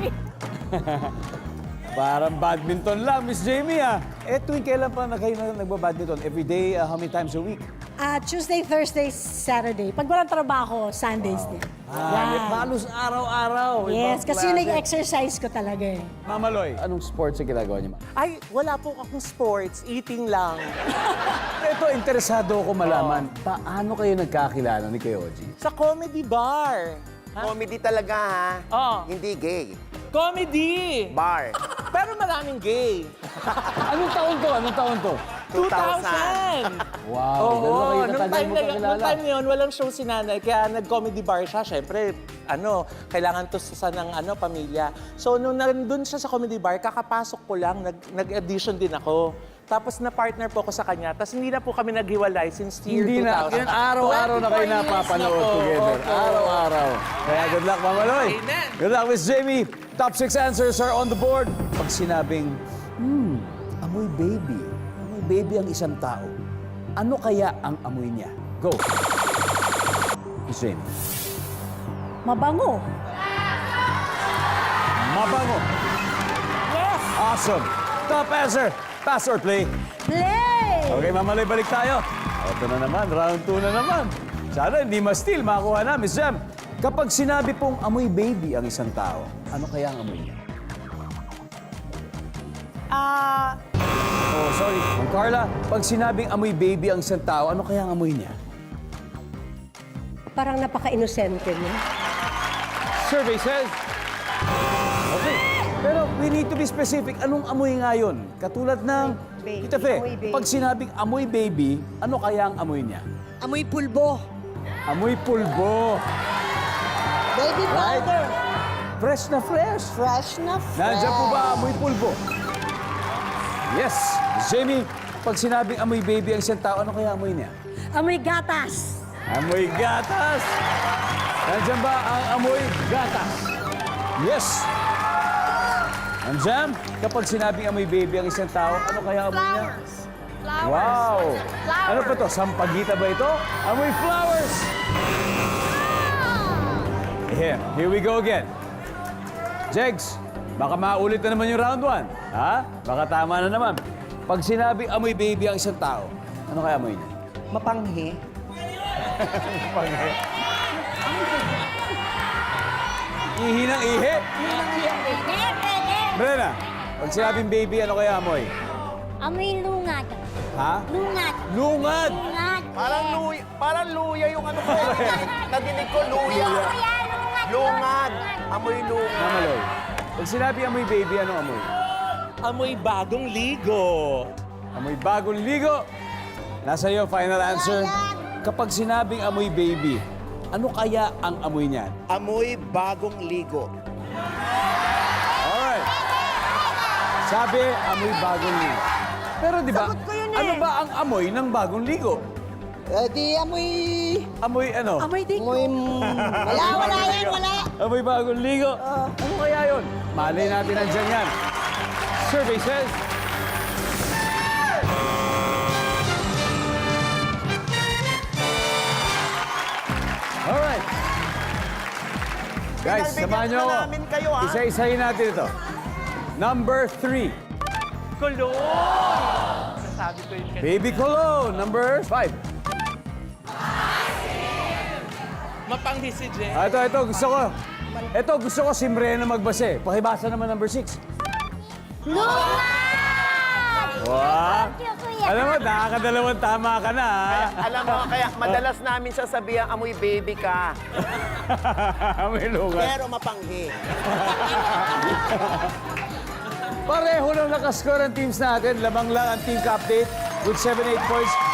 Jamie. Parang badminton lang, Miss Jamie ah. Eh, tuwing kailan pa na kayo na nagbabadminton? Every day, uh, how many times a week? Ah, Tuesday, Thursday, Saturday. Pag walang trabaho, Sundays din. Ah, Yan. halos araw-araw. Yes, Ibang kasi yun klase. yung exercise ko talaga eh. Mama Loy, anong sports ang ginagawa niyo? ma? Ay, wala po akong sports. Eating lang. Ito, interesado ako malaman, paano kayo nagkakilala ni Kuya Oji? Sa comedy bar. Comedy talaga ha. Oo. Hindi gay. Comedy! Bar. Pero maraming gay. Anong taon to? Anong taon to? 2000! Wow, Oo, ganun kayo nung katagal time, mo na, kakilala. nung time na yun, walang show si nanay, kaya nag-comedy bar siya. Siyempre, ano, kailangan to sa ng ano, pamilya. So, nung nandun siya sa comedy bar, kakapasok ko lang, nag, nag-audition din ako. Tapos na-partner po ako sa kanya. Tapos hindi na po kami naghiwalay since year Hindi na, 2000. yun araw-araw na kayo 24 years napapanood na po. together. Opo. Araw-araw. Kaya good luck, Mama Loy. Amen. Good luck, Miss Jamie. Top six answers are on the board. Pag sinabing, hmm, amoy baby. Amoy baby ang isang tao. Ano kaya ang amoy niya? Go. Miss Jamie. Mabango. Mabango. Yes! Awesome. Top answer. Pass or play? Play! Okay, Mama Loy, balik tayo. Ito na naman, round 2 na naman. Sana hindi ma-steal, makakuha na, Miss Jam. Kapag sinabi pong amoy baby ang isang tao, ano kaya ang amoy niya? Ah, Oh, sorry. Ma'am Carla, pag sinabing amoy baby ang isang tao, ano kaya ang amoy niya? Parang napaka-inosente niya. Survey says... We need to be specific. Anong amoy nga yun? Katulad ng... Baby, Tita Fe, amoy baby. pag sinabing amoy baby, ano kaya ang amoy niya? Amoy pulbo. Amoy pulbo. Baby Right? Fresh na fresh. Fresh na fresh. Nandiyan po ba amoy pulbo? Yes. Jamie, pag sinabing amoy baby ang isang tao, ano kaya amoy niya? Amoy gatas. Amoy gatas. Nandiyan ba ang amoy gatas? Yes. Nandiyan, kapag sinabing amoy baby ang isang tao, ano kaya amoy niya? Flowers. Wow! Flowers. Ano pa to? Sampagita ba ito? Amoy flowers! Here, here we go again. Jegs, baka maulit na naman yung round one. Ha? Baka tama na naman. Pag sinabing amoy baby ang isang tao, ano kaya amoy niya? mapanghi. Ihi ng ihi. Brena, pag sinabing baby, ano kaya amoy? Amoy lungad. Ha? Lungad. Lungad! Lungad. Parang luya, parang luya yung ano ko. Nadinig ko luya. Kuya, lungad. Lungad. Amoy lungad. Mamaloy. Pag sinabi amoy baby, ano amoy? Amoy bagong ligo. Amoy bagong ligo. Nasa iyo, final answer. Kapag sinabing amoy baby, ano kaya ang amoy niyan? Amoy bagong ligo. Sabi, amoy bagong ligo. Pero di ba, Sagot ko yun ano eh. ba ang amoy ng bagong ligo? Eh, di amoy... Amoy ano? Amoy diko. Amoy... Wala, wala yan, wala. Amoy bagong ligo. Ano kaya yun? Malay natin andyan yan. Survey says... Alright. Guys, samahan niyo na ako. namin kayo, ha? Isa-isahin natin ito. Number three, Kulong! Sasabi ko yun kanina. Baby Cologne. Number five. Mapanghi si Jen. Ah, ito, ito, gusto ko. Ito, gusto ko si Mrena magbase. Pakibasa naman number six. Wow. Thank you, kuya. Alam mo, nakakadalawang tama ka na, ha? Alam mo, kaya madalas namin sasabihan amoy baby ka. May lungan. Pero mapanghi. Pareho lang nakascore ang teams natin. Lamang lang ang team update with 7-8 points.